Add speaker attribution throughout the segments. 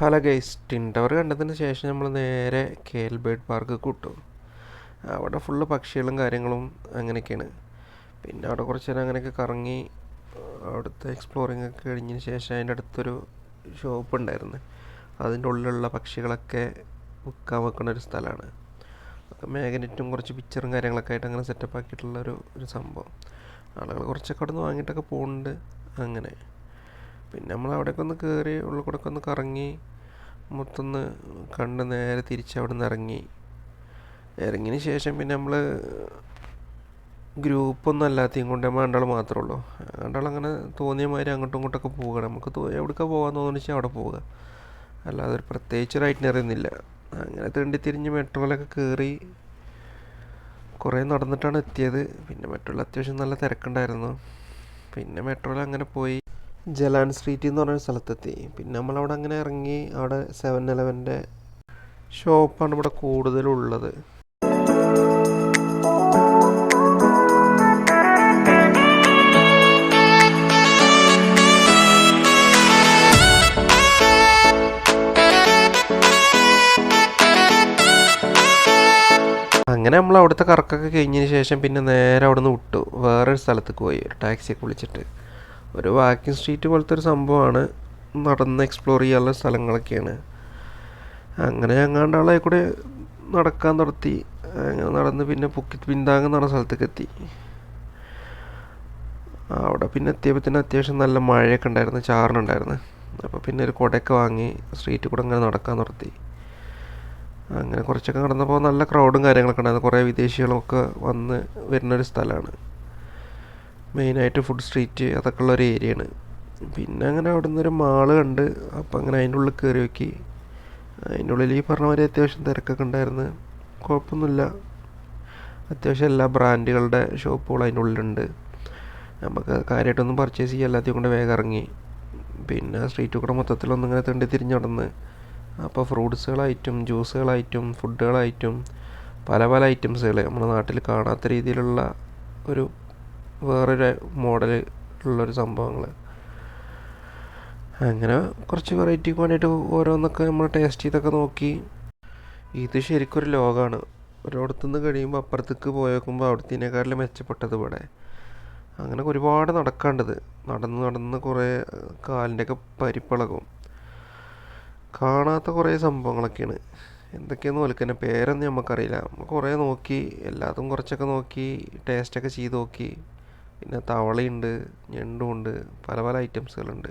Speaker 1: Hello guys tin tower കണ്ടതിന് ശേഷം നമ്മൾ നേരെ കേൽ ബേർഡ് പാർക്ക് കൂട്ടും. അവിടെ ഫുള്ള് പക്ഷികളും കാര്യങ്ങളും അങ്ങനെയൊക്കെയാണ്. പിന്നെ അവിടെ കുറച്ച് നേരം അങ്ങനെയൊക്കെ കറങ്ങി അവിടുത്തെ എക്സ്പ്ലോറിംഗ് ഒക്കെ കഴിഞ്ഞതിന് ശേഷം അതിന്റെ അടുത്തൊരു ഷോപ്പ് ഉണ്ടായിരുന്നു. അതിന്റെ ഉള്ളിലുള്ള പക്ഷികളൊക്കെ വിൽക്കാൻ വെക്കുന്ന ഒരു സ്ഥലമാണ്. മാഗ്നറ്റും കുറച്ച് പിക്ചറും കാര്യങ്ങളൊക്കെ ആയിട്ട് അങ്ങനെ സെറ്റപ്പ് ആക്കിയിട്ടുള്ള ഒരു ഒരു സംഭവം. ആളുകൾ കുറച്ചൊക്കെ അവിടെ നിന്ന് വാങ്ങിയിട്ടൊക്കെ പോകുന്നുണ്ട് അങ്ങനെ. പിന്നെ നമ്മൾ അവിടെയൊക്കെ ഒന്ന് കയറി ഉള്ളിൽ കൂടെ ഒക്കെ ഒന്ന് കറങ്ങി മൊത്തം ഒന്ന് കണ്ട് നേരെ തിരിച്ച് അവിടെ നിന്ന് ഇറങ്ങി. ഇറങ്ങിയതിന് ശേഷം പിന്നെ നമ്മൾ ഗ്രൂപ്പൊന്നും അല്ലാത്തയും കൊണ്ട് നമ്മൾ രണ്ടാൾ മാത്രമേ ഉള്ളൂ. രണ്ടാൾ അങ്ങനെ തോന്നിയ മാതിരി അങ്ങോട്ടും ഇങ്ങോട്ടൊക്കെ പോവുക നമുക്ക് തോ എവിടേക്കാണ് പോകാൻ തോന്നുന്നു വെച്ചാൽ അവിടെ പോവുക. അല്ലാതെ ഒരു പ്രത്യേകിച്ച് ഒരു അറിയുന്നില്ല അങ്ങനെ തേണ്ടി തിരിഞ്ഞ് മെട്രോയിലൊക്കെ കയറി കുറേ നടന്നിട്ടാണ് എത്തിയത്. പിന്നെ മെട്രോയിൽ അത്യാവശ്യം നല്ല തിരക്കുണ്ടായിരുന്നു. പിന്നെ മെട്രോയിൽ അങ്ങനെ പോയി. ജലാൻ സ്ട്രീറ്റ് എന്ന് പറയുന്ന സ്ഥലത്തെത്തി. പിന്നെ നമ്മളവിടെ അങ്ങനെ ഇറങ്ങി അവിടെ സെവൻ ഇലവന്റെ ഷോപ്പാണ് ഇവിടെ കൂടുതലുള്ളത്. അങ്ങനെ നമ്മൾ അവിടുത്തെ കറക്കൊക്കെ കഴിഞ്ഞതിന് ശേഷം പിന്നെ നേരെ അവിടെ നിന്ന് വിട്ടു. വേറൊരു സ്ഥലത്തേക്ക് പോയി. ഒരു ടാക്സിയൊക്കെ വിളിച്ചിട്ട്. ഒരു വാക്കിംഗ് സ്ട്രീറ്റ് പോലത്തെ ഒരു സംഭവമാണ് നടന്ന് എക്സ്പ്ലോർ ചെയ്യാനുള്ള സ്ഥലങ്ങളൊക്കെയാണ്. അങ്ങനെ ഞങ്ങാണ്ടാളെ കൂടെ നടക്കാൻ നടത്തി അങ്ങനെ നടന്ന് പിന്നെ പൊക്കി പിന്താങ് എന്ന് പറഞ്ഞ സ്ഥലത്തേക്ക് എത്തി അവിടെ പിന്നെ എത്തിയപ്പോൾ തന്നെ അത്യാവശ്യം നല്ല മഴയൊക്കെ ഉണ്ടായിരുന്നു ചാറിനുണ്ടായിരുന്നു അപ്പോൾ പിന്നെ ഒരു കുടയൊക്കെ വാങ്ങി സ്ട്രീറ്റിൽ കൂടെ അങ്ങനെ നടക്കാൻ നടത്തി അങ്ങനെ കുറച്ചൊക്കെ നടന്നപ്പോൾ നല്ല ക്രൗഡും കാര്യങ്ങളൊക്കെ ഉണ്ടായിരുന്നു. കുറേ വിദേശികളൊക്കെ വന്ന് വരുന്നൊരു സ്ഥലമാണ്. മെയിനായിട്ട് ഫുഡ് സ്ട്രീറ്റ് അതൊക്കെ ഉള്ള ഒരു ഏരിയയാണ്. പിന്നെ അങ്ങനെ അവിടെ നിന്നൊരു മാൾ കണ്ട് അപ്പം അങ്ങനെ അതിന്റെ ഉള്ളിൽ കയറി നോക്കി. അതിന്റെ ഉള്ളിൽ ഈ പറഞ്ഞ മാതിരി അത്യാവശ്യം തിരക്കൊക്കെ ഉണ്ടായിരുന്നു. കുഴപ്പമൊന്നുമില്ല. അത്യാവശ്യം എല്ലാ ബ്രാൻഡുകളുടെ ഷോപ്പുകൾ അതിന്റെ ഉള്ളിലുണ്ട്. നമുക്ക് കാര്യമായിട്ടൊന്നും പർച്ചേസ് ചെയ്യാൻ എല്ലാத்தைയും കൊണ്ട് വേഗം ഇറങ്ങി. പിന്നെ സ്ട്രീറ്റ് കൂടെ മൊത്തത്തിലൊന്നും ഇങ്ങനെ തെണ്ടി തിരിഞ്ഞ് നടന്ന്. അപ്പോൾ ഫ്രൂട്ട്സുകളായിട്ടും ജ്യൂസുകളായിട്ടും ഫുഡുകളായിട്ടും പല പല ഐറ്റംസുകൾ നമ്മുടെ നാട്ടിൽ കാണാത്ത രീതിയിലുള്ള ഒരു വേറൊരു മോഡൽ ഉള്ളൊരു സംഭവങ്ങൾ. അങ്ങനെ കുറച്ച് വെറൈറ്റി വേണ്ടിയിട്ട് ഓരോന്നൊക്കെ നമ്മൾ ടേസ്റ്റ് ചെയ്തൊക്കെ നോക്കി. ഇത് ശരിക്കും ഒരു ലോകമാണ് ഒരിടത്തുനിന്ന് കഴിയുമ്പോൾ അപ്പുറത്തേക്ക് പോയി നോക്കുമ്പോൾ അവിടത്തേനേക്കാട്ടിലും മെച്ചപ്പെട്ടത് ഇവിടെ. അങ്ങനെ ഒരുപാട് നടക്കാണ്ടത് നടന്ന് നടന്ന് കുറേ കാലിന്റെയൊക്കെ പരിപ്പളകും. കാണാത്ത കുറേ സംഭവങ്ങളൊക്കെയാണ്. എന്തൊക്കെയാണെന്ന് പോലെ തന്നെ പേരൊന്നും നമുക്കറിയില്ല നമ്മൾ കുറേ നോക്കി എല്ലാതും കുറച്ചൊക്കെ നോക്കി ടേസ്റ്റൊക്കെ ചെയ്ത് നോക്കി. പിന്നെ തവളയുണ്ട് ഞണ്ടുമുണ്ട് പല പല ഐറ്റംസുകളുണ്ട്.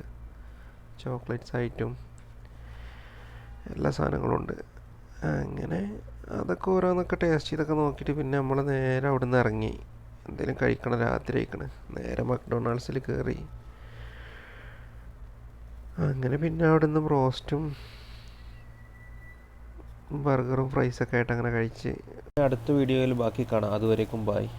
Speaker 1: ചോക്ലേറ്റ്സ് ആയിട്ടും എല്ലാ സാധനങ്ങളും ഉണ്ട് അങ്ങനെ അതൊക്കെ ഓരോന്നൊക്കെ ടേസ്റ്റ് ചെയ്തൊക്കെ നോക്കിയിട്ട് പിന്നെ നമ്മൾ നേരെ അവിടെ നിന്ന് ഇറങ്ങി. എന്തെങ്കിലും കഴിക്കണം? രാത്രി കഴിക്കണം. നേരെ മക്ഡൊണാൾഡ്സിൽ കയറി അങ്ങനെ പിന്നെ അവിടെ നിന്ന് ബ്രോസ്റ്റും ബർഗറും ഫ്രൈസൊക്കെ ആയിട്ട് അങ്ങനെ കഴിച്ച്. അടുത്ത വീഡിയോയിൽ ബാക്കി കാണാം. അതുവരേക്കും ബായ്.